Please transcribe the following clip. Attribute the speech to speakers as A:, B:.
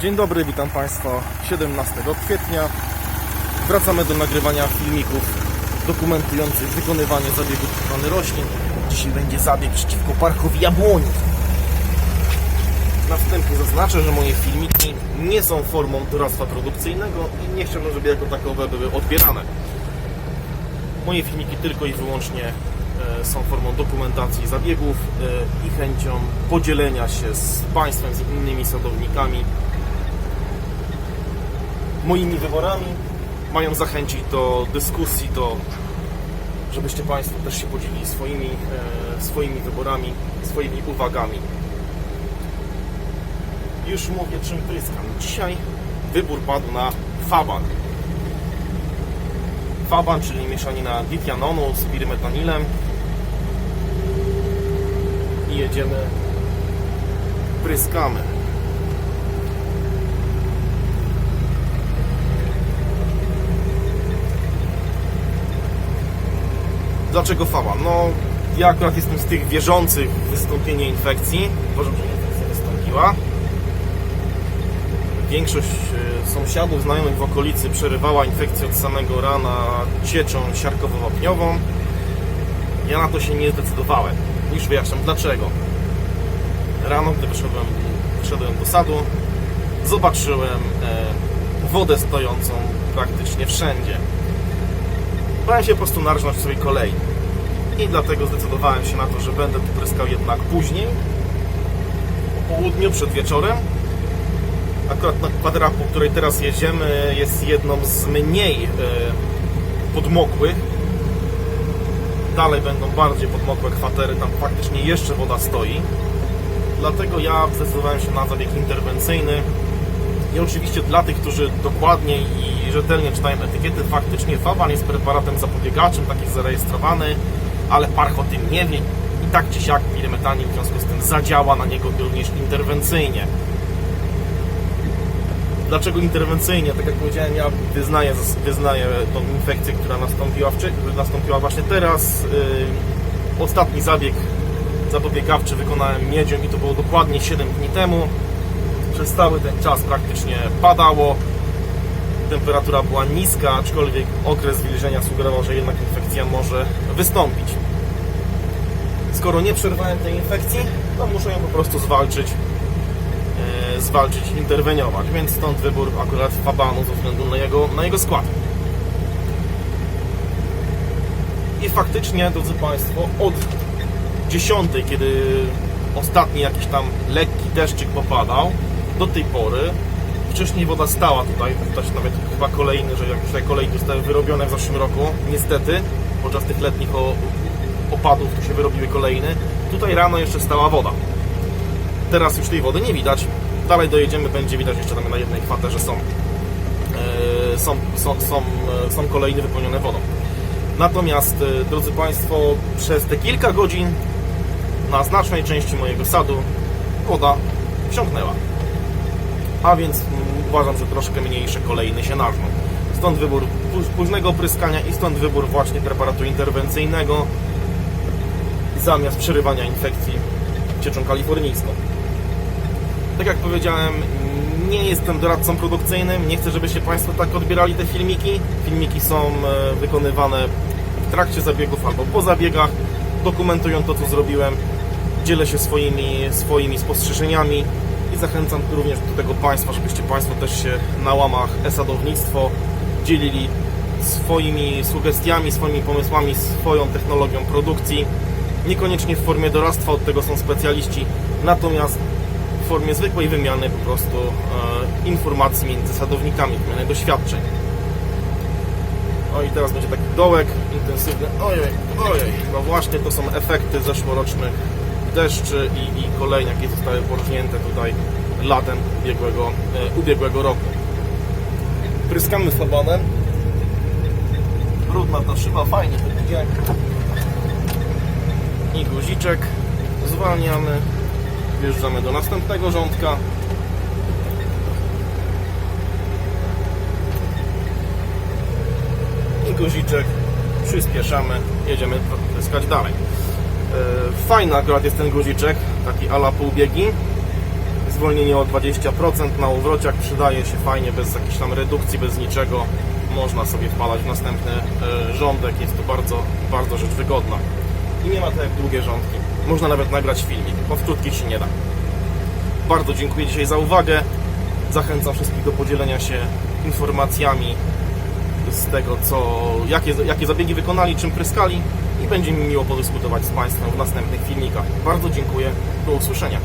A: Dzień dobry, witam Państwa 17 kwietnia. Wracamy do nagrywania filmików dokumentujących wykonywanie zabiegów ochrony roślin. Dzisiaj będzie zabieg przeciwko parkowi jabłoni. Na wstępie zaznaczę, że moje filmiki nie są formą doradztwa produkcyjnego i nie chciałbym, żeby jako takowe były odbierane. Moje filmiki tylko i wyłącznie e, są formą dokumentacji zabiegów e, i chęcią podzielenia się z Państwem, z innymi sadownikami moimi wyborami. Mają zachęcić do dyskusji, do żebyście Państwo też się podzielili swoimi, e, swoimi wyborami, swoimi uwagami. Już mówię czym pryskam. Dzisiaj wybór padł na Faban. Faban, czyli mieszanina ditianonu z pirymetanilem. I jedziemy, pryskamy. Dlaczego Faban? No, ja akurat jestem z tych wierzących w wystąpienie infekcji. Uważam, że infekcja wystąpiła. Większość e, sąsiadów, znajomych w okolicy przerywała infekcję od samego rana cieczą siarkowo-wapniową. Ja na to się nie zdecydowałem. Już wyjaśniam dlaczego. Rano, gdy wyszedłem, wyszedłem do sadu, zobaczyłem e, wodę stojącą praktycznie wszędzie. Bałem się po prostu narżnąć w swojej kolei. I dlatego zdecydowałem się na to, że będę tu jednak później, po południu, przed wieczorem. Akurat na kwadra, po której teraz jedziemy, jest jedną z mniej e, podmokłych. Dalej będą bardziej podmokłe kwatery, tam faktycznie jeszcze woda stoi. Dlatego ja zdecydowałem się na zabieg interwencyjny. I oczywiście dla tych, którzy dokładnie i rzetelnie czytają etykiety, faktycznie Faban jest preparatem zapobiegaczym, tak jest zarejestrowany, ale parch o tym nie wie. I tak czy siak pirymetanil w związku z tym zadziała na niego również interwencyjnie. Dlaczego interwencyjnie? Tak jak powiedziałem, ja wyznaję, wyznaję tą infekcję, która nastąpiła, nastąpiła właśnie teraz. Yy, ostatni zabieg zapobiegawczy wykonałem miedzią i to było dokładnie 7 dni temu. Przez cały ten czas praktycznie padało. Temperatura była niska, aczkolwiek okres wilżenia sugerował, że jednak infekcja może wystąpić. Skoro nie przerwałem tej infekcji, to muszę ją po prostu zwalczyć e, zwalczyć, interweniować, więc stąd wybór akurat Fabanu ze względu na jego, na jego skład. I faktycznie, drodzy Państwo, od 10, kiedy ostatni jakiś tam lekki deszczyk popadał, do tej pory, wcześniej woda stała tutaj, też nawet chyba kolejny, że jak tutaj kolejki zostały wyrobione w zeszłym roku, niestety, podczas tych letnich opadów tu się wyrobiły kolejne, tutaj rano jeszcze stała woda. Teraz już tej wody nie widać. Dalej dojedziemy, będzie widać jeszcze tam na jednej kwaterze są, e, są, są, są, e, są kolejny wypełnione wodą. Natomiast, e, drodzy Państwo, przez te kilka godzin na znacznej części mojego sadu woda wsiąknęła. A więc uważam, że troszkę mniejsze kolejny się nażną. Stąd wybór pó- późnego pryskania i stąd wybór właśnie preparatu interwencyjnego zamiast przerywania infekcji cieczą kalifornijską. Tak jak powiedziałem, nie jestem doradcą produkcyjnym, nie chcę, żebyście Państwo tak odbierali te filmiki. Filmiki są e, wykonywane w trakcie zabiegów albo po zabiegach, dokumentują to, co zrobiłem, dzielę się swoimi, swoimi spostrzeżeniami zachęcam również do tego Państwa, żebyście Państwo też się na łamach e-sadownictwo dzielili swoimi sugestiami, swoimi pomysłami, swoją technologią produkcji. Niekoniecznie w formie doradztwa, od tego są specjaliści, natomiast w formie zwykłej wymiany po prostu e, informacji między sadownikami, wymiany doświadczeń. O i teraz będzie taki dołek intensywny. Ojej, ojej, no właśnie to są efekty zeszłorocznych deszczy i, i kolejne, jakie zostały porżnięte tutaj latem ubiegłego, e, ubiegłego roku. Pryskamy fabanem. Brudna ta szyba, fajnie idzie. I guziczek. Zwalniamy. Wjeżdżamy do następnego rządka. I guziczek. Przyspieszamy. Jedziemy pryskać dalej. E, Fajny akurat jest ten guziczek, taki ala półbiegi. zwolnienie o 20% na uwrociach przydaje się fajnie, bez jakiejś tam redukcji, bez niczego. Można sobie wpalać w następny e, rządek, jest to bardzo, bardzo rzecz wygodna. I nie ma tak jak długie rządki. Można nawet nagrać filmik, bo w krótkich się nie da. Bardzo dziękuję dzisiaj za uwagę. Zachęcam wszystkich do podzielenia się informacjami z tego, co, jakie, jakie zabiegi wykonali, czym pryskali i będzie mi miło podyskutować z Państwem w następnych filmikach. Bardzo dziękuję. Do usłyszenia.